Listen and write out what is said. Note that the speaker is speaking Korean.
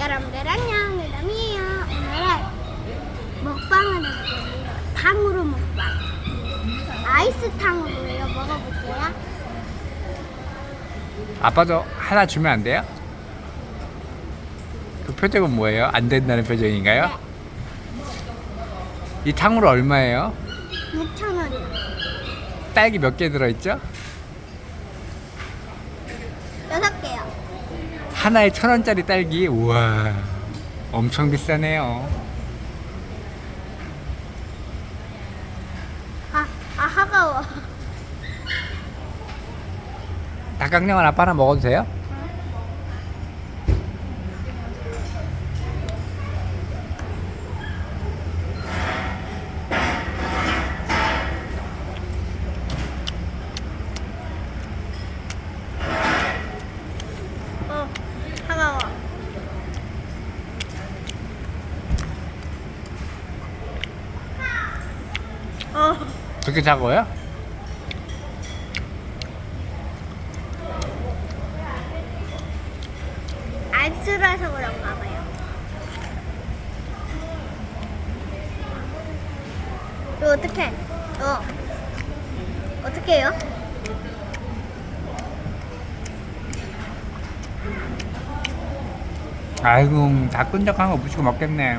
여러분들 안녕 유담이에요 오늘은 먹방을 해볼게요 탕후루 먹방 아이스 탕후루예요 먹어볼게요 아빠도 하나 주면 안 돼요? 그 표정은 뭐예요? 안 된다는 표정인가요? 이 탕후루 얼마예요? 6,000원이요 딸기 몇 개 들어있죠? 6개요 하나에 천 원짜리 딸기. 우와 엄청 비싸네요. 아, 아 하가워. 닭강정은 아빠 하나 먹어도 돼요? 어 하가워 어. 그렇게 작아요? 아이스라서 그런가 봐요. 이거 어떡해? 어. 어떻게 해요? 아이고 다 끈적한 거 무시고 먹겠네